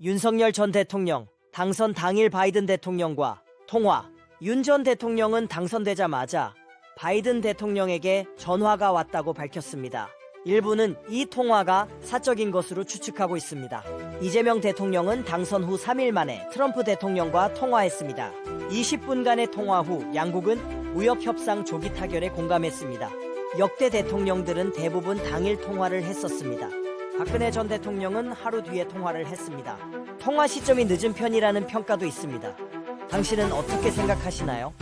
윤석열 전 대통령 당선 당일 바이든 대통령과 통화. 윤 전 대통령은 당선되자마자 바이든 대통령에게 전화가 왔다고 밝혔습니다. 일부는 이 통화가 사적인 것으로 추측하고 있습니다. 이재명 대통령은 당선 후 3일 만에 트럼프 대통령과 통화했습니다. 20분간의 통화 후 양국은 무역 협상 조기 타결에 공감했습니다. 역대 대통령들은 대부분 당일 통화를 했었습니다. 박근혜 전 대통령은 하루 뒤에 통화를 했습니다. 통화 시점이 늦은 편이라는 평가도 있습니다. 당신은 어떻게 생각하시나요?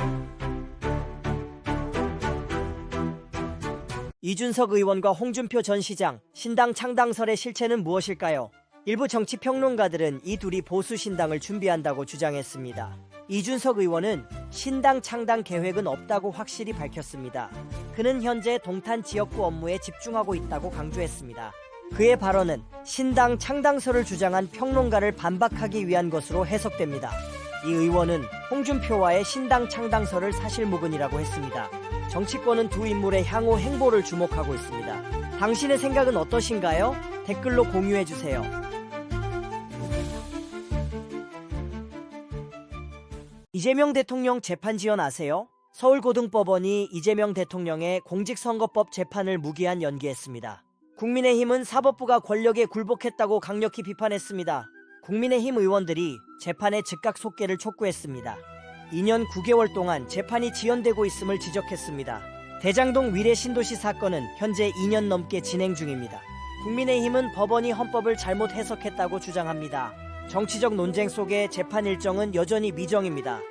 이준석 의원과 홍준표 전 시장, 신당 창당설의 실체는 무엇일까요? 일부 정치 평론가들은 이 둘이 보수 신당을 준비한다고 주장했습니다. 이준석 의원은 신당 창당 계획은 없다고 확실히 밝혔습니다. 그는 현재 동탄 지역구 업무에 집중하고 있다고 강조했습니다. 그의 발언은 신당 창당설을 주장한 평론가를 반박하기 위한 것으로 해석됩니다. 이 의원은 홍준표와의 신당 창당설을 사실무근이라고 했습니다. 정치권은 두 인물의 향후 행보를 주목하고 있습니다. 당신의 생각은 어떠신가요? 댓글로 공유해 주세요. 이재명 대통령 재판 지연 아세요? 서울고등법원이 이재명 대통령의 공직선거법 재판을 무기한 연기했습니다. 국민의힘은 사법부가 권력에 굴복했다고 강력히 비판했습니다. 국민의힘 의원들이 재판의 즉각 속개를 촉구했습니다. 2년 9개월 동안 재판이 지연되고 있음을 지적했습니다. 대장동 위례 신도시 사건은 현재 2년 넘게 진행 중입니다. 국민의힘은 법원이 헌법을 잘못 해석했다고 주장합니다. 정치적 논쟁 속에 재판 일정은 여전히 미정입니다.